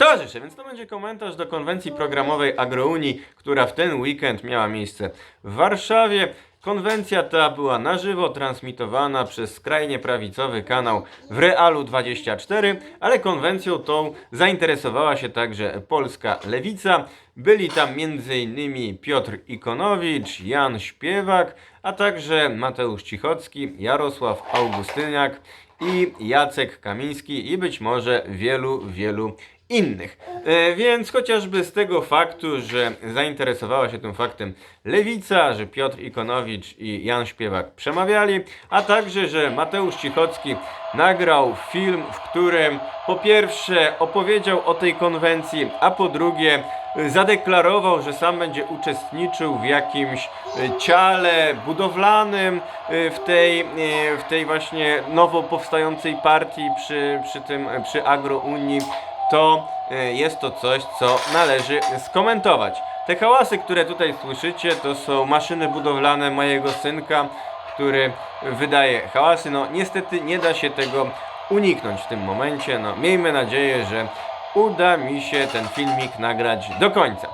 Towarzysze, więc to będzie komentarz do konwencji programowej Agrounii, która w ten weekend miała miejsce w Warszawie. Konwencja ta była na żywo transmitowana przez skrajnie prawicowy kanał w Realu 24, ale konwencją tą zainteresowała się także polska lewica. Byli tam m.in. Piotr Ikonowicz, Jan Śpiewak, a także Mateusz Cichocki, Jarosław Augustyniak i Jacek Kamiński i być może wielu, wielu innych. E, więc chociażby z tego faktu, że zainteresowała się tym faktem Lewica, że Piotr Ikonowicz i Jan Śpiewak przemawiali, a także, że Mateusz Cichocki nagrał film, w którym po pierwsze opowiedział o tej konwencji, a po drugie zadeklarował, że sam będzie uczestniczył w jakimś e, ciale budowlanym e, w tej, e, w tej właśnie nowo powstającej partii przy, przy tym, przy Agrounii, to e, jest to coś, co należy skomentować. Te hałasy, które tutaj słyszycie, to są maszyny budowlane mojego synka, który wydaje hałasy. No niestety nie da się tego uniknąć w tym momencie. No miejmy nadzieję, że uda mi się ten filmik nagrać do końca.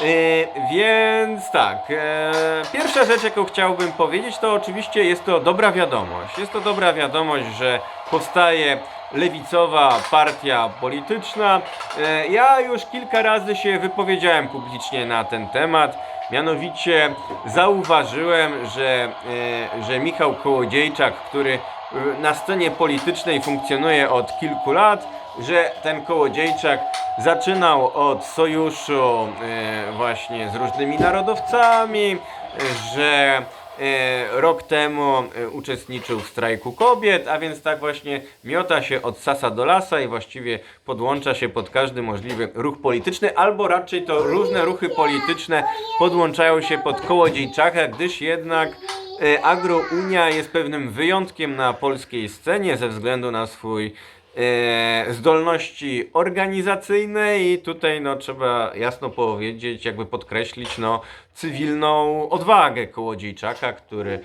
Yy, więc tak, e, pierwsza rzecz, jaką chciałbym powiedzieć, to oczywiście jest to dobra wiadomość. Jest to dobra wiadomość, że powstaje lewicowa partia polityczna. E, ja już kilka razy się wypowiedziałem publicznie na ten temat. Mianowicie zauważyłem, że, e, że Michał Kołodziejczak, który e, na scenie politycznej funkcjonuje od kilku lat, że ten Kołodziejczak zaczynał od sojuszu właśnie z różnymi narodowcami, że rok temu e, uczestniczył w strajku kobiet, a więc tak właśnie miota się od sasa do lasa i właściwie podłącza się pod każdy możliwy ruch polityczny, albo raczej to różne ruchy polityczne podłączają się pod Kołodziejczaka, gdyż jednak e, Agrounia jest pewnym wyjątkiem na polskiej scenie ze względu na swój e, zdolności organizacyjne i tutaj no trzeba jasno powiedzieć, jakby podkreślić no cywilną odwagę Kołodziejczaka, który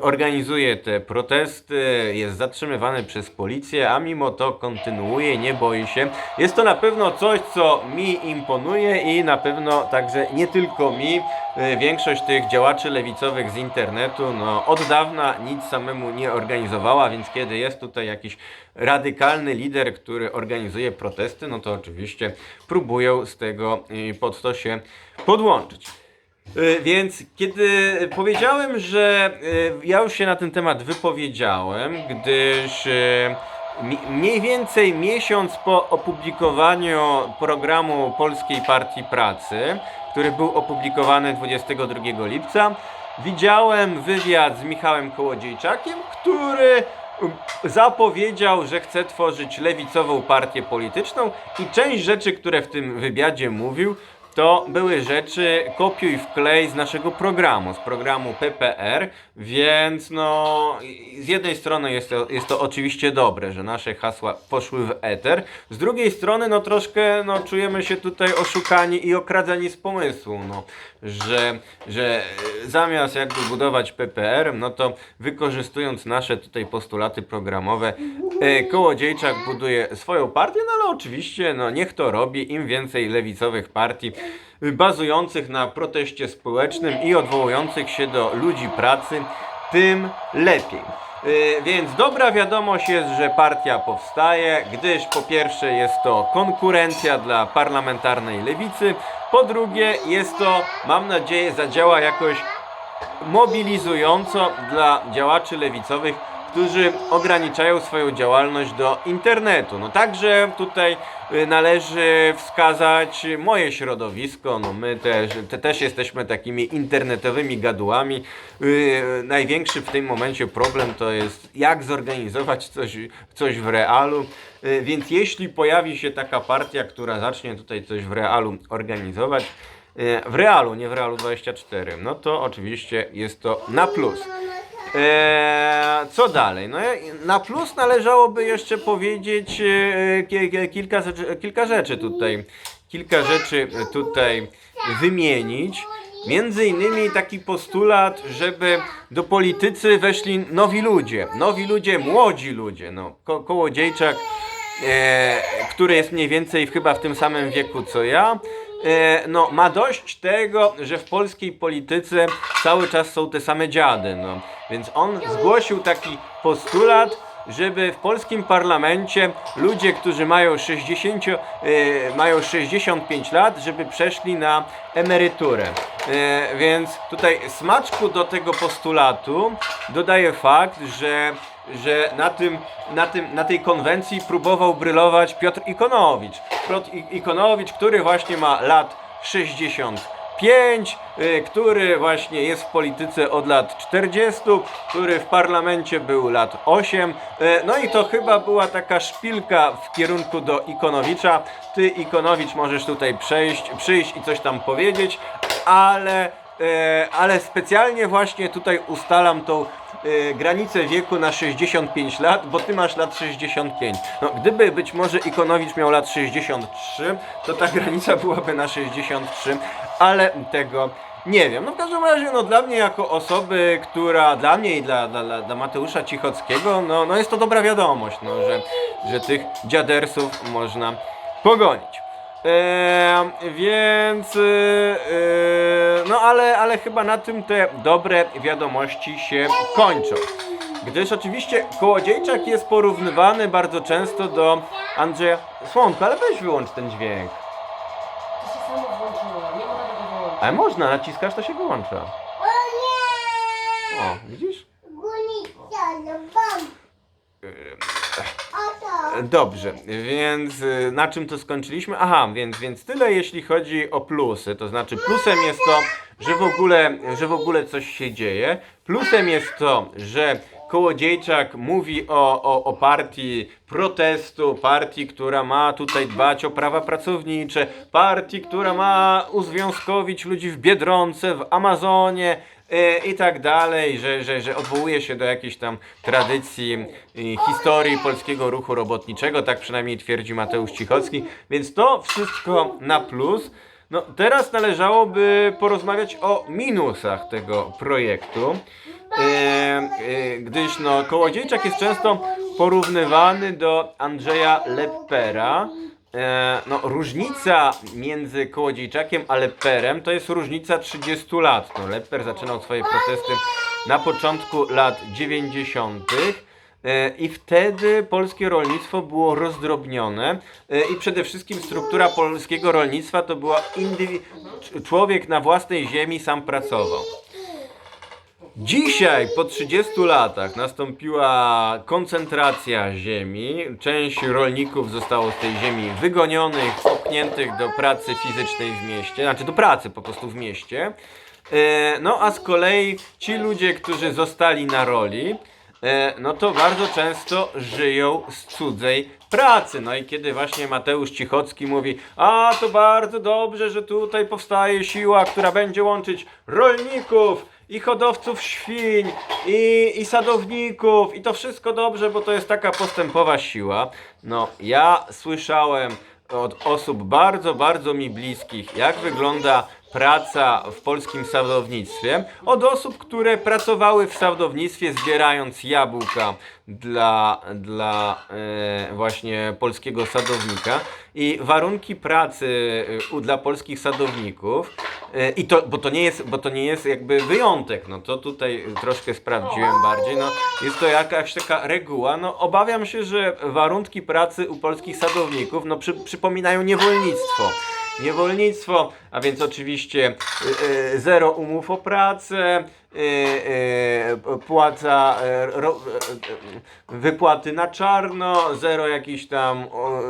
organizuje te protesty, jest zatrzymywany przez policję, a mimo to kontynuuje, nie boi się. Jest to na pewno coś, co mi imponuje i na pewno także nie tylko mi. E, Większość tych działaczy lewicowych z internetu no, od dawna nic samemu nie organizowała, więc kiedy jest tutaj jakiś radykalny lider, który organizuje protesty, no to oczywiście próbują z tego y, pod to się podłączyć. Y, Więc kiedy powiedziałem, że y, ja już się na ten temat wypowiedziałem, gdyż y, mniej więcej miesiąc po opublikowaniu programu Polskiej Partii Pracy, który był opublikowany 22 lipca, widziałem wywiad z Michałem Kołodziejczakiem, który um, zapowiedział, że chce tworzyć lewicową partię polityczną i część rzeczy, które w tym wywiadzie mówił, to były rzeczy kopiuj wklej z naszego programu, z programu PPR, więc no z jednej strony jest to, jest to oczywiście dobre, że nasze hasła poszły w eter, z drugiej strony no troszkę no czujemy się tutaj oszukani i okradzeni z pomysłu, no, że, że e, zamiast jakby budować PPR, no to wykorzystując nasze tutaj postulaty programowe, e, Kołodziejczak buduje swoją partię, no ale oczywiście no niech to robi, im więcej lewicowych partii bazujących na proteście społecznym i odwołujących się do ludzi pracy, tym lepiej. Y, Więc dobra wiadomość jest, że partia powstaje, gdyż po pierwsze jest to konkurencja dla parlamentarnej lewicy, po drugie jest to, mam nadzieję, zadziała jakoś mobilizująco dla działaczy lewicowych, którzy ograniczają swoją działalność do internetu. No także tutaj y, należy wskazać moje środowisko, no my też, te, też jesteśmy takimi internetowymi gadułami. Yy, największy w tym momencie problem to jest jak zorganizować coś, coś w realu. Yy, więc jeśli pojawi się taka partia, która zacznie tutaj coś w realu organizować, yy, w realu, nie w realu 24, no to oczywiście jest to na plus. Eee, co dalej? No, na plus należałoby jeszcze powiedzieć e, ki- ki- kilka, rzeczy- kilka rzeczy tutaj. Kilka rzeczy tutaj wymienić. Między innymi taki postulat, żeby do politycy weszli nowi ludzie. Nowi ludzie, młodzi ludzie. No, Ko- Kołodziejczak e, który jest mniej więcej chyba w tym samym wieku co ja, no, ma dość tego, że w polskiej polityce cały czas są te same dziady. No. Więc on zgłosił taki postulat, żeby w polskim parlamencie ludzie, którzy mają 60, e, mają 65 lat, żeby przeszli na emeryturę. E, więc tutaj smaczku do tego postulatu dodaje fakt, że, że na, tym, na, tym, na tej konwencji próbował brylować Piotr Ikonowicz. Piotr Ikonowicz, który właśnie ma lat 65, y, który właśnie jest w polityce od lat 40, który w parlamencie był lat 8. y, No i to chyba była taka szpilka w kierunku do Ikonowicza. Ty, Ikonowicz, możesz tutaj przejść, przyjść i coś tam powiedzieć, ale, ale specjalnie właśnie tutaj ustalam tą e, granicę wieku na 65 lat, bo ty masz lat 65. No, gdyby być może Ikonowicz miał lat 63, to ta granica byłaby na 63, ale tego nie wiem. No w każdym razie, no dla mnie jako osoby, która, dla mnie i dla, dla- dla Mateusza Cichockiego, no, no jest to dobra wiadomość, no, że, że tych dziadersów można pogonić. Eee, więc, yy, yy, no ale, ale chyba na tym te dobre wiadomości się kończą. Gdyż oczywiście Kołodziejczak jest porównywany bardzo często do Andrzeja Słonka, ale weź wyłącz ten dźwięk. To się samo włączyło, nie można tego wyłączyć. Ale można, naciskasz to się wyłącza. O nie! O, widzisz? Gunica, no bam! Dobrze, więc y, na czym to skończyliśmy? Aha, więc, więc tyle jeśli chodzi o plusy, to znaczy plusem jest to, że w ogóle, że w ogóle coś się dzieje. Plusem jest to, że Kołodziejczak mówi o, o, o partii protestu, partii, która ma tutaj dbać o prawa pracownicze, partii, która ma uzwiązkowić ludzi w Biedronce, w Amazonie, i tak dalej, że, że, że odwołuje się do jakiejś tam tradycji historii polskiego ruchu robotniczego, tak przynajmniej twierdzi Mateusz Cichocki, więc to wszystko na plus. No, teraz należałoby porozmawiać o minusach tego projektu, e, e, gdyż no, Kołodziejczak jest często porównywany do Andrzeja Leppera, E, no, różnica między Kołodziejczakiem a Lepperem to jest różnica 30 lat. No, Lepper zaczynał swoje protesty na początku lat 90. e, I wtedy polskie rolnictwo było rozdrobnione e, i przede wszystkim struktura polskiego rolnictwa to była człowiek na własnej ziemi sam pracował. Dzisiaj, po 30 latach, nastąpiła koncentracja ziemi. Część rolników zostało z tej ziemi wygonionych, popchniętych do pracy fizycznej w mieście, znaczy do pracy po prostu w mieście. E, No a z kolei ci ludzie, którzy zostali na roli, e, no to bardzo często żyją z cudzej pracy. No i kiedy właśnie Mateusz Cichocki mówi, a to bardzo dobrze, że tutaj powstaje siła, która będzie łączyć rolników i hodowców świń, i, i sadowników, i to wszystko dobrze, bo to jest taka postępowa siła. No, ja słyszałem od osób bardzo, bardzo mi bliskich, jak wygląda praca w polskim sadownictwie, od osób, które pracowały w sadownictwie zbierając jabłka dla, dla e, właśnie polskiego sadownika i warunki pracy e, dla polskich sadowników e, i to, bo to nie jest, bo to nie jest jakby wyjątek, no to tutaj troszkę sprawdziłem bardziej, no jest to jakaś taka reguła, no obawiam się, że warunki pracy u polskich sadowników, no przy, przypominają niewolnictwo. Niewolnictwo, a więc oczywiście y, y, zero umów o pracę, y, płaca, y, ro, wypłaty na czarno, zero jakiejś tam o,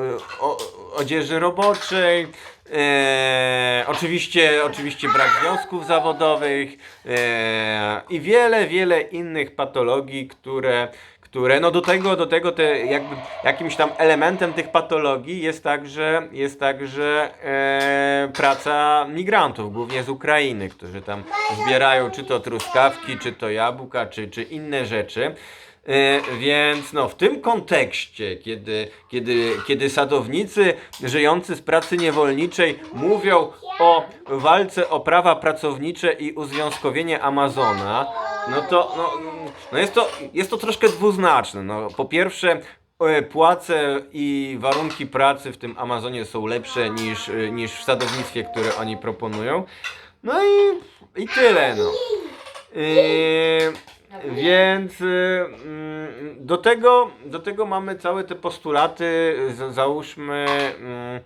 o, odzieży roboczej. E, oczywiście, oczywiście brak związków zawodowych e, i wiele, wiele innych patologii, które, które no do tego, do tego te jakby jakimś tam elementem tych patologii jest także, jest także e, praca migrantów, głównie z Ukrainy, którzy tam zbierają czy to truskawki, czy to jabłka, czy, czy inne rzeczy. E, Więc no, w tym kontekście, kiedy, kiedy, kiedy sadownicy żyjący z pracy niewolniczej mówią o walce o prawa pracownicze i uzwiązkowienie Amazona, no to no, no jest, to, jest to troszkę dwuznaczne. No, po pierwsze, e, płace i warunki pracy w tym Amazonie są lepsze niż, e, niż w sadownictwie, które oni proponują. No i, i tyle, no. Yy, więc mm, do tego, do tego mamy całe te postulaty, z- załóżmy, mm,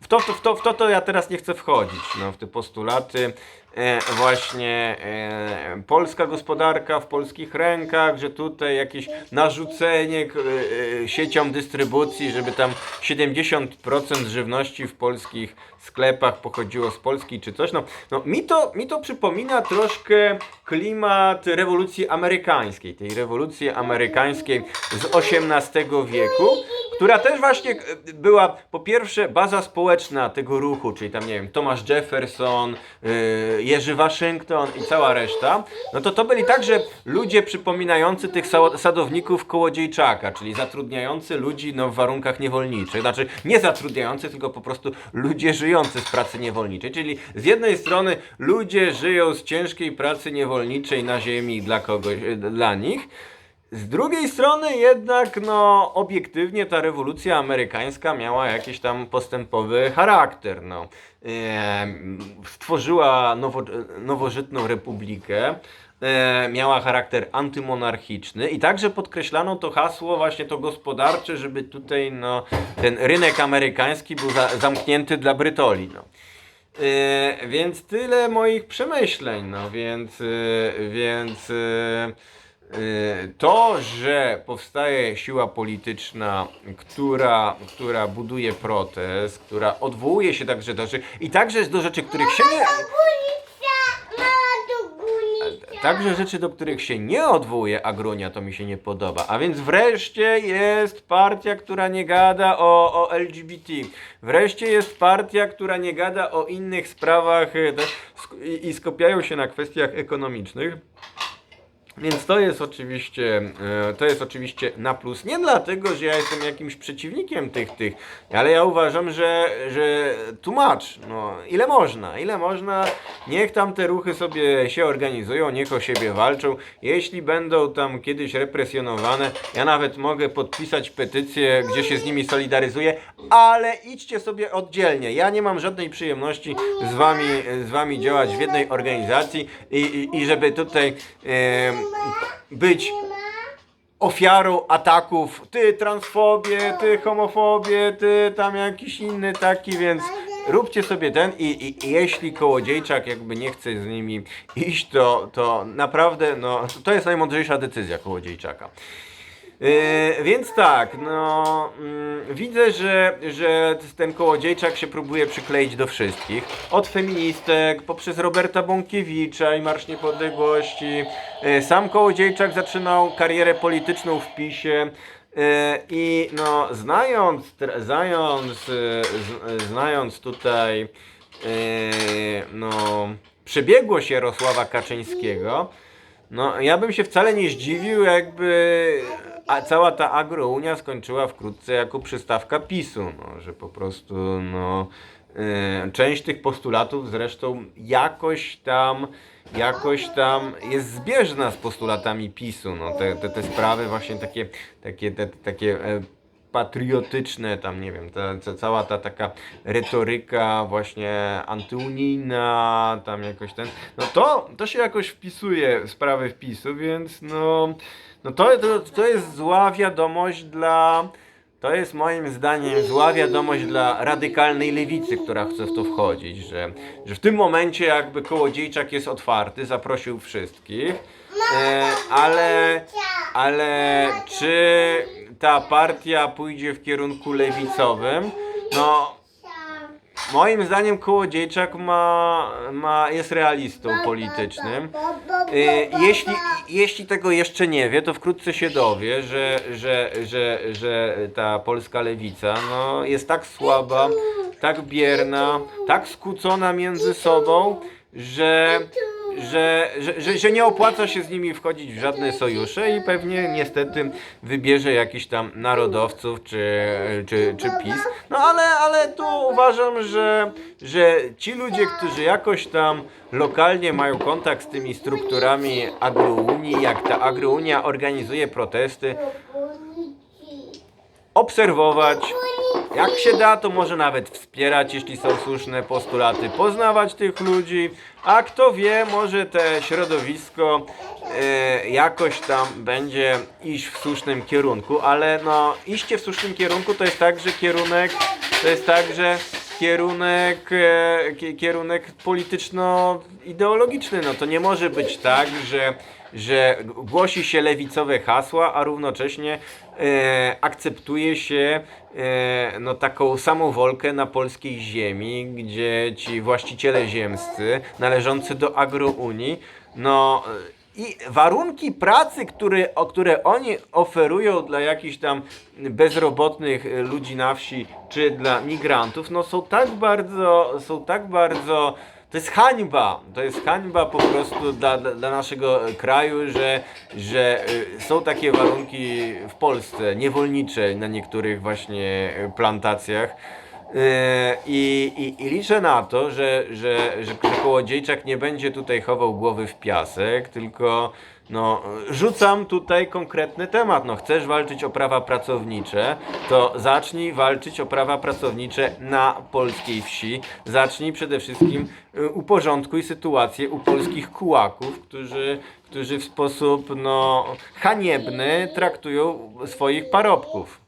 w to, w, to, w to to ja teraz nie chcę wchodzić, no, w te postulaty, e, właśnie e, polska gospodarka w polskich rękach, że tutaj jakieś narzucenie e, sieciom dystrybucji, żeby tam 70% żywności w polskich sklepach pochodziło z Polski czy coś, no, no mi, to, mi to przypomina troszkę klimat rewolucji amerykańskiej, tej rewolucji amerykańskiej z XVIII wieku, która też właśnie e, była po pierwsze baza społeczna tego ruchu, czyli tam nie wiem, Thomas Jefferson, yy, Jerzy Waszyngton i cała reszta, no to to byli także ludzie przypominający tych sa- sadowników kołodziejczaka, czyli zatrudniający ludzi no, w warunkach niewolniczych, znaczy nie zatrudniający, tylko po prostu ludzie żyjący z pracy niewolniczej, czyli z jednej strony ludzie żyją z ciężkiej pracy niewolniczej na ziemi dla kogoś, e, dla nich, z drugiej strony jednak, no, obiektywnie ta rewolucja amerykańska miała jakiś tam postępowy charakter, no. Em, stworzyła nowo, nowożytną republikę, e, miała charakter antymonarchiczny i także podkreślano to hasło właśnie to gospodarcze, żeby tutaj, no, ten rynek amerykański był za, zamknięty dla Brytoli, no. E, więc tyle moich przemyśleń, no więc, e, więc e, e, to, że powstaje siła polityczna, która, która buduje protest, która odwołuje się także do rzeczy i także do rzeczy, których się nie. Także rzeczy, do których się nie odwołuje Agronia, to mi się nie podoba. A więc wreszcie jest partia, która nie gada o, o LGBT. Wreszcie jest partia, która nie gada o innych sprawach i, i skupiają się na kwestiach ekonomicznych. Więc to jest oczywiście, e, to jest oczywiście na plus. Nie dlatego, że ja jestem jakimś przeciwnikiem tych, tych, ale ja uważam, że, że tłumacz, no ile można, ile można, niech tam te ruchy sobie się organizują, niech o siebie walczą. Jeśli będą tam kiedyś represjonowane, ja nawet mogę podpisać petycję, gdzie się z nimi solidaryzuję, ale idźcie sobie oddzielnie. Ja nie mam żadnej przyjemności z wami, z wami działać w jednej organizacji i, i, i żeby tutaj em, być ofiarą ataków, ty transfobie, ty homofobie, ty tam jakiś inny taki, więc róbcie sobie ten i, i, i jeśli Kołodziejczak jakby nie chce z nimi iść, to, to naprawdę, no, to jest najmądrzejsza decyzja Kołodziejczaka. Yy, więc tak, no mm, widzę, że, że ten kołodziejczak się próbuje przykleić do wszystkich. Od feministek, poprzez Roberta Bąkiewicza i Marsz Niepodległości. Yy, sam kołodziejczak zaczynał karierę polityczną w PiSie. Yy, I no, znając, znając, znając tutaj yy, no, przebiegłość Jarosława Kaczyńskiego, no, ja bym się wcale nie zdziwił, jakby a cała ta agrounia skończyła wkrótce jako przystawka PiSu, no, że po prostu no, y, część tych postulatów zresztą jakoś tam jakoś tam jest zbieżna z postulatami PiSu, no, te, te, te sprawy właśnie takie, takie, te, takie e, patriotyczne, tam nie wiem, ta, ta, cała ta taka retoryka właśnie antyunijna, tam jakoś ten, no to, to się jakoś wpisuje w sprawy wpisu, więc no, no to, to, to jest zła wiadomość dla, to jest moim zdaniem zła wiadomość dla radykalnej lewicy, która chce w to wchodzić, że, że w tym momencie jakby Kołodziejczak jest otwarty, zaprosił wszystkich, e, ale, ale czy ta partia pójdzie w kierunku lewicowym? No, moim zdaniem Kołodziejczak ma, ma, jest realistą politycznym. Y, Jeśli, jeśli tego jeszcze nie wie, to wkrótce się dowie, że, że, że, że ta polska lewica no, jest tak słaba, tak bierna, tak skłócona między sobą, że, że, że, że, że nie opłaca się z nimi wchodzić w żadne sojusze i pewnie niestety wybierze jakichś tam narodowców czy, czy, czy PiS. No ale, ale tu uważam, że, że ci ludzie, którzy jakoś tam lokalnie mają kontakt z tymi strukturami agrounii, jak ta agrounia organizuje protesty, obserwować. Jak się da, to może nawet wspierać, jeśli są słuszne postulaty, poznawać tych ludzi, a kto wie, może te środowisko e, jakoś tam będzie iść w słusznym kierunku, ale no iście w słusznym kierunku to jest tak, że kierunek to jest tak, że kierunek, e, ki- kierunek polityczno-ideologiczny, no to nie może być tak, że że głosi się lewicowe hasła, a równocześnie e, akceptuje się e, no, taką samowolkę na polskiej ziemi, gdzie ci właściciele ziemscy należący do agrounii, no i warunki pracy, które, o które oni oferują dla jakichś tam bezrobotnych ludzi na wsi, czy dla migrantów, no są tak bardzo, są tak bardzo to jest hańba, to jest hańba po prostu dla, dla, naszego kraju, że, że y, są takie warunki w Polsce, niewolnicze na niektórych właśnie y, plantacjach. I, i, I liczę na to, że, że, że Kołodziejczak nie będzie tutaj chował głowy w piasek, tylko no, rzucam tutaj konkretny temat. No, chcesz walczyć o prawa pracownicze, to zacznij walczyć o prawa pracownicze na polskiej wsi. Zacznij przede wszystkim y, uporządkuj sytuację u polskich kułaków, którzy, którzy w sposób no, haniebny traktują swoich parobków.